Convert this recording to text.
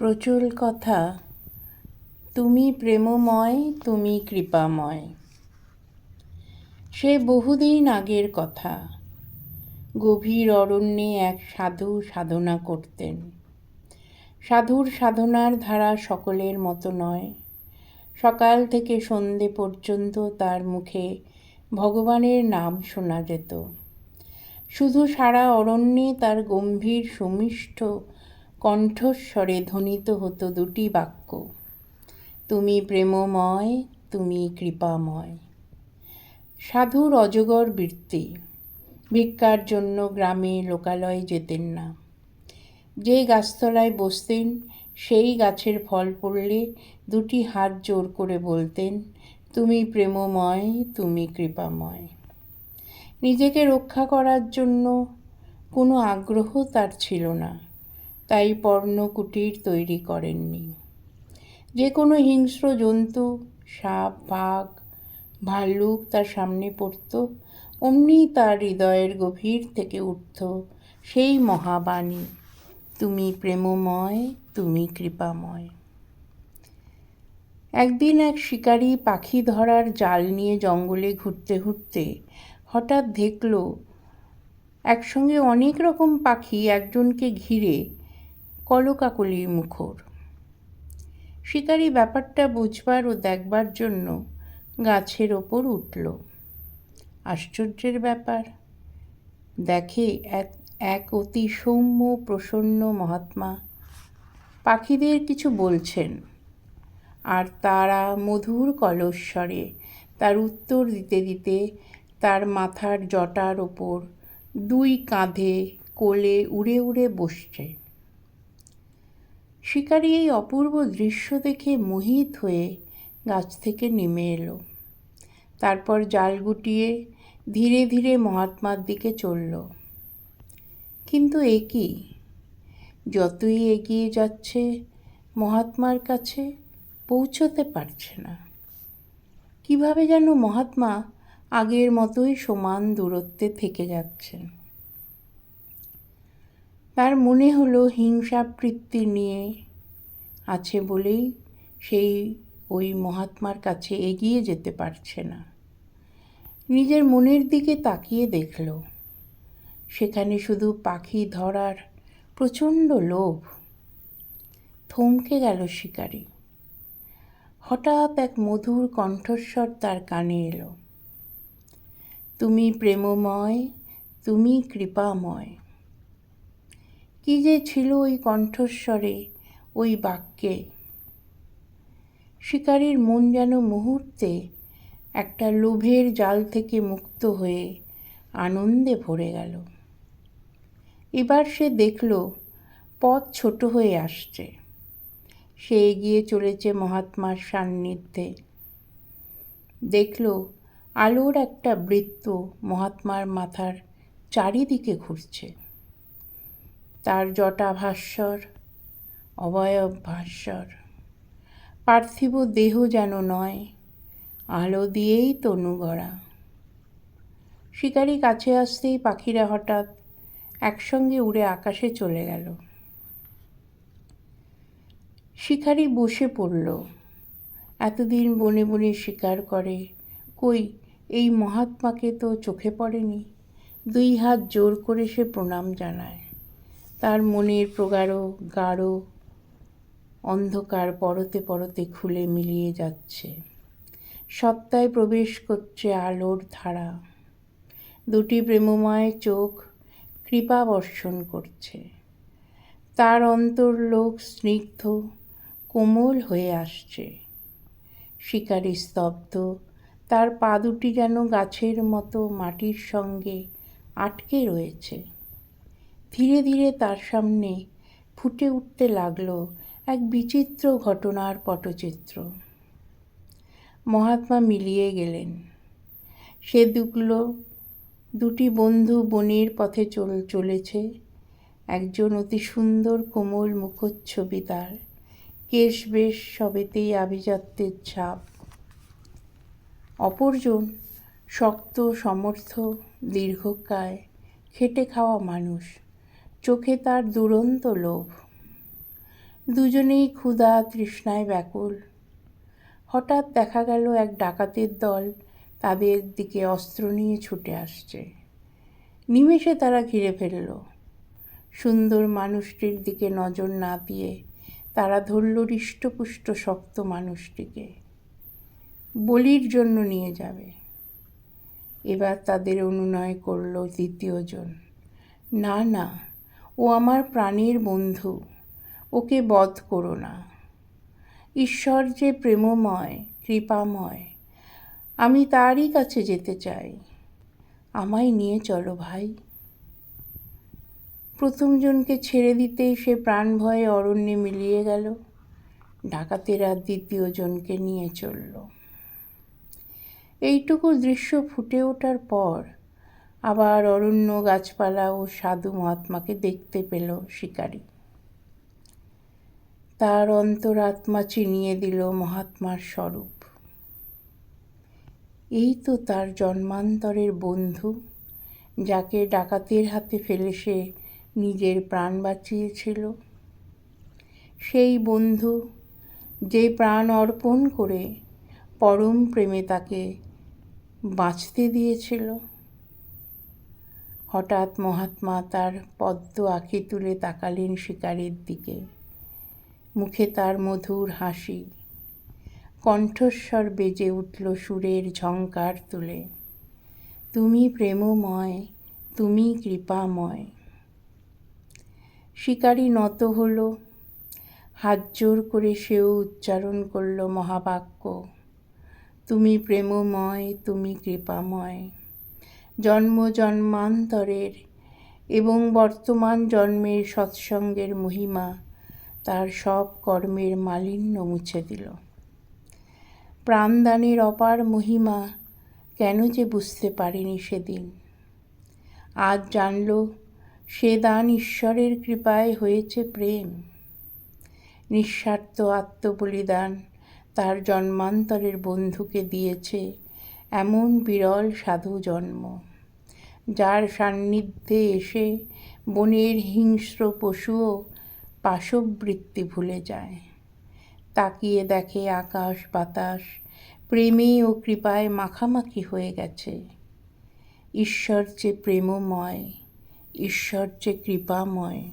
প্রচুর কথা। তুমি প্রেমময়, তুমি কৃপাময়। সে বহুদিন আগের কথা। গভীর অরণ্যে এক সাধু সাধনা করতেন। সাধুর সাধনার ধারা সকলের মতো নয়। সকাল থেকে সন্ধে পর্যন্ত তার মুখে ভগবানের নাম শোনা যেত। শুধু সারা অরণ্যে তার গম্ভীর সুমিষ্ঠ কণ্ঠস্বরে ধ্বনিত হতো দুটি বাক্য। তুমি প্রেমময়, তুমি কৃপাময়। সাধুর অজগর বৃত্তি ভিক্ষার জন্য গ্রামে লোকালয়ে যেতেন না। যে গাছতলায় বসতেন, সেই গাছের ফল পড়লে দুটি হাত জোর করে বলতেন, তুমি প্রেমময়, তুমি কৃপাময়। নিজেকে রক্ষা করার জন্য কোনো আগ্রহ তার ছিল না। তাই পর্ণকুটির তৈরি করেননি। যে কোনো হিংস্র জন্তু, সাপ, বাঘ, ভাল্লুক তার সামনে পড়ত, অমনি তার হৃদয়ের গভীর থেকে উঠত সেই মহাবাণী, তুমি প্রেমময়, তুমি কৃপাময়। একদিন এক শিকারী পাখি ধরার জাল নিয়ে জঙ্গলে ঘুরতে ঘুরতে হঠাৎ দেখল, একসঙ্গে অনেক রকম পাখি একজনকে ঘিরে কলকাকলির মুখর। শিকারি ব্যাপারটা বুঝবার ও দেখবার জন্য গাছের ওপর উঠল। আশ্চর্যের ব্যাপার, দেখে এক এক অতি সৌম্য, প্রসন্ন মহাত্মা পাখিদের কিছু বলছেন আর তারা মধুর কলস্বরে তার উত্তর দিতে দিতে তার মাথার জটার ওপর দুই কাঁধে কোলে উড়ে উড়ে বসছে। শিকারী এই অপূর্ব দৃশ্য দেখে মোহিত হয়ে গাছ থেকে নেমে এলো। তারপর জাল গুটিয়ে ধীরে ধীরে মহাত্মার দিকে চলল। কিন্তু এ কি? যতই এগিয়ে যাচ্ছে, মহাত্মার কাছে পৌঁছতে পারছে না। কীভাবে যেন মহাত্মা আগের মতোই সমান দূরত্বে থেকে যাচ্ছেন। তার মনে হলো হিংসাবৃত্তি নিয়ে আছে বলেই সেই ওই মহাত্মার কাছে এগিয়ে যেতে পারছে না। নিজের মনের দিকে তাকিয়ে দেখল। সেখানে শুধু পাখি ধরার প্রচণ্ড লোভ। থমকে গেল শিকারী। হঠাৎ এক মধুর কণ্ঠস্বর তার কানে এলো। তুমি প্রেমময়, তুমি কৃপাময়। কি যে ছিল ওই কণ্ঠস্বরে, ওই বাক্যে। শিকারীর মন যেন মুহূর্তে একটা লোভের জাল থেকে মুক্ত হয়ে আনন্দে ভরে গেল। এবার সে দেখল পথ ছোট হয়ে আসছে। সে এগিয়ে চলেছে মহাত্মার সান্নিধ্যে। দেখল আলোর একটা বৃত্ত মহাত্মার মাথার চারিদিকে ঘুরছে। তার জটা ভাস্বর, অবয়ব ভাস্বর। পার্থিব দেহ যেন নয়, আলো দিয়েই তনু গড়া। শিকারি কাছে আসতেই পাখিরা হঠাৎ একসঙ্গে উড়ে আকাশে চলে গেল। শিকারি বসে পড়ল। এতদিন বনে বনে শিকার করে, কই, এই মহাত্মাকে তো চোখে পড়েনি। দুই হাত জোর করে সে প্রণাম জানায়। তার মনের প্রগাঢ়, গাঢ় অন্ধকার পরতে পরতে খুলে মিলিয়ে যাচ্ছে। সত্তায় প্রবেশ করছে আলোর ধারা। দুটি প্রেমময় চোখ কৃপা বর্ষণ করছে। তার অন্তর্লোক স্নিগ্ধ, কোমল হয়ে আসছে। শিকারী স্তব্ধ, তার পা দুটি যেন গাছের মতো মাটির সঙ্গে আটকে রয়েছে। ধীরে ধীরে তার সামনে ফুটে উঠতে লাগল এক বিচিত্র ঘটনার পটচিত্র। মহাত্মা মিলিয়ে গেলেন। সে দুগুলো, দুটি বন্ধু বনের পথে চল, চলেছে। একজন অতি সুন্দর কোমল মুখচ্ছবি তার। কেশ বেশ সবেতেই আভিজাত্যের ছাপ। অপরজন শক্ত, সমর্থ, দীর্ঘকায়, খেটে খাওয়া মানুষ। চোখে তার দুরন্ত লোভ। দুজনেই ক্ষুধা, তৃষ্ণায় ব্যাকুল। হঠাৎ দেখা গেল এক ডাকাতের দল তাদের দিকে অস্ত্র নিয়ে ছুটে আসছে। নিমেষে তারা ঘিরে ফেলল। সুন্দর মানুষটির দিকে নজর না দিয়ে তারা ধরল হৃষ্টপুষ্ট শক্ত মানুষটিকে। বলির জন্য নিয়ে যাবে। এবার তাদের অনুনয় করল দ্বিতীয়জন। না না ও আমার প্রাণের বন্ধু, ওকে বধ করো না। ঈশ্বর যে প্রেমময়, কৃপাময়, আমি তারই কাছে যেতে চাই। আমায় নিয়ে চলো ভাই। প্রথমজনকে ছেড়ে দিতেই সে প্রাণ ভয়ে অরণ্যে মিলিয়ে গেল। ডাকাতেরা দ্বিতীয়জনকে নিয়ে চলল। এইটুকু দৃশ্য ফুটে ওঠার পর আবার অরণ্য গাছপালা ও সাধু মহাত্মাকে দেখতে পেল শিকারী। তার অন্তরাত্মা চিনিয়ে দিল মহাত্মার স্বরূপ। এই তো তার জন্মান্তরের বন্ধু, যাকে ডাকাতের হাতে ফেলে সে নিজের প্রাণ বাঁচিয়েছিল। সেই বন্ধু, যে প্রাণ অর্পণ করে পরম প্রেমে তাকে বাঁচতে দিয়েছিল। হঠাৎ মহাত্মা তার পদ্ম আঁকি তুলে তাকালেন শিকারের দিকে। মুখে তার মধুর হাসি। কণ্ঠস্বর বেজে উঠল সুরের ঝঙ্কার তুলে। তুমি প্রেমময়, তুমি কৃপাময়। শিকারী নত হল। হাত জোর করে সেও উচ্চারণ করল মহাবাক্য। তুমি প্রেমময়, তুমি কৃপাময়। জন্ম জন্মান্তরের এবং বর্তমান জন্মের সৎসঙ্গের মহিমা তার সব কর্মের মালিন্য মুছে দিল। প্রাণদানের অপার মহিমা কেন যে বুঝতে পারেনি সেদিন। আজ জানল, সে দান ঈশ্বরের কৃপায় হয়েছে প্রেম। নিঃস্বার্থ আত্মবলিদান তার জন্মান্তরের বন্ধুকে দিয়েছে এমন বিরল সাধু জন্ম যার সান্নিধ্যে এসে বনের হিংস্র পশুও পাশবৃত্তি ভুলে যায়। তাকিয়ে দেখে আকাশ বাতাস, প্রেমে ও কৃপায় মাখামাখি হয়ে গেছে। ঈশ্বর যে প্রেমময়, ঈশ্বর যে কৃপাময়।